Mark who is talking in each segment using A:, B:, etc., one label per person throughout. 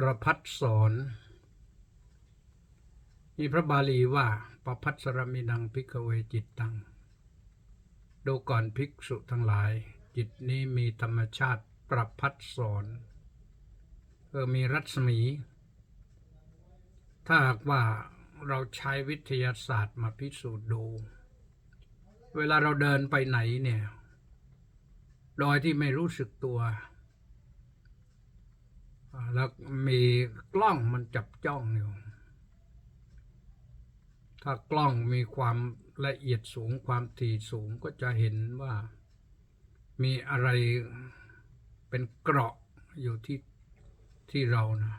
A: ประพัดสอนมีพระบาลีว่าประพัดสรมินังพิกเวจิตตัง ดูก่อนภิกษุทั้งหลาย จิตนี้มีธรรมชาติประพัดสอนเออมีรัศมี ถ้าหากว่าเราใช้วิทยาศาสตร์มาพิสูจน์ดู เวลาเราเดินไปไหนเนี่ย โดยที่ไม่รู้สึกตัว แล้วมีกล้องมันจับจ้องอยู่ ถ้ากล้องมีความละเอียดสูงความถี่สูงก็จะเห็นว่ามีอะไรเป็นเกราะอยู่ที่ที่เรานะ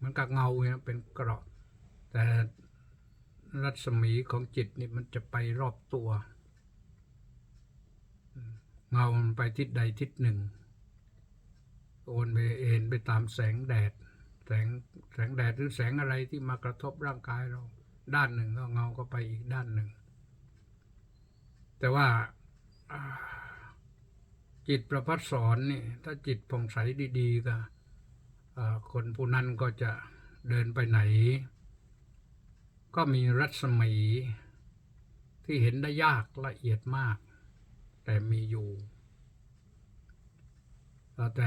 A: มันกับเงาเนี่ยเป็นเกราะ แต่รัศมีของจิตนี่มันจะไปรอบตัว เงามันไปทิศใดทิศหนึ่ง โอนไปเอ็นไปตามแสงแดด แสงแสงแดดหรือแสงอะไรที่มากระทบร่างกายเรา ด้านหนึ่งก็เงาก็ไปอีกด้านหนึ่ง แต่ว่าจิตประพัดสอนนี่ถ้าจิตผ่องใสดีๆก็คนผู้นั้นก็จะเดินไปไหน ก็มีรัศมีที่เห็นได้ยากละเอียดมาก แต่มีอยู่แต่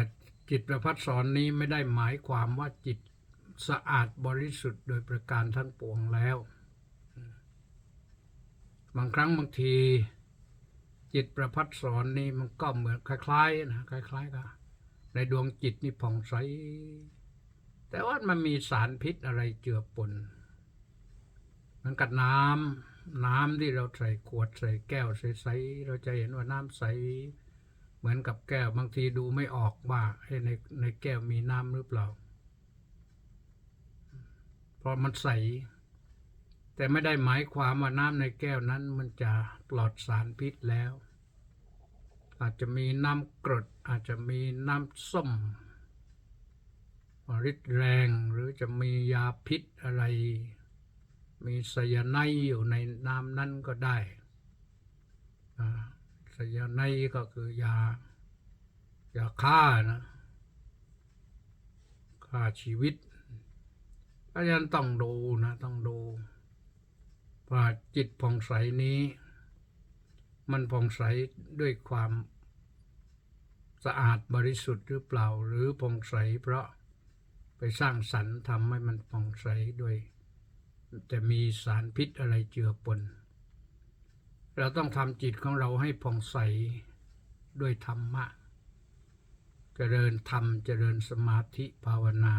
A: จิตประพัดสอนนี้ไม่ได้หมายความว่าจิตสะอาดบริสุทธิ์โดยประการทั้งปวงแล้ว บางครั้งบางที จิตประพัดสอนนี่มันก็เหมือนคล้ายๆนะคล้ายๆกับในดวงจิตนี่ผ่องใส แต่ว่ามันมีสารพิษอะไรเจือปนเหมือนกับน้ำน้ำที่เราใส่ขวดใส่แก้วใสๆเราจะเห็นว่าน้ำใส เหมือนกับแก้วบางทีดูไม่ออกว่าในในแก้วมีน้ำหรือเปล่า เพราะมันใส แต่ไม่ได้หมายความว่าน้ำในแก้วนั้นมันจะปลอดสารพิษแล้ว อาจจะมีน้ำกรด อาจจะมีน้ำส้มฤทธิ์แรงหรือจะมียาพิษอะไร มีไซยาไนด์อยู่ในน้ำนั้นก็ได้าไซยาไนก็คือยายาฆ่านะฆ่าชีวิตเพราะฉะนั้นต้องดูนะ ต้องดูว่าจิตผ่องใสนี้ มันผ่องใสด้วยความสะอาดบริสุทธิ์หรือเปล่าหรือผ่องใสเพราะไปสร้างสรรค์ทำให้มันผ่องใสด้วย แต่มีสารพิษอะไรเจือปน เราต้องทำจิตของเราให้ผ่องใสด้วยธรรมะ เจริญธรรม เจริญสมาธิภาวนา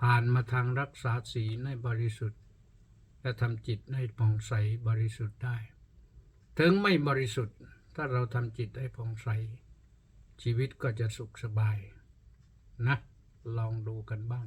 A: ผ่านมาทางรักษาศีลให้บริสุทธิ์ และทำจิตให้ผ่องใสบริสุทธิ์ได้ ถึงไม่บริสุทธิ์ถ้าเราทำจิตให้ผ่องใส ชีวิตก็จะสุขสบาย นะ ลองดูกันบ้าง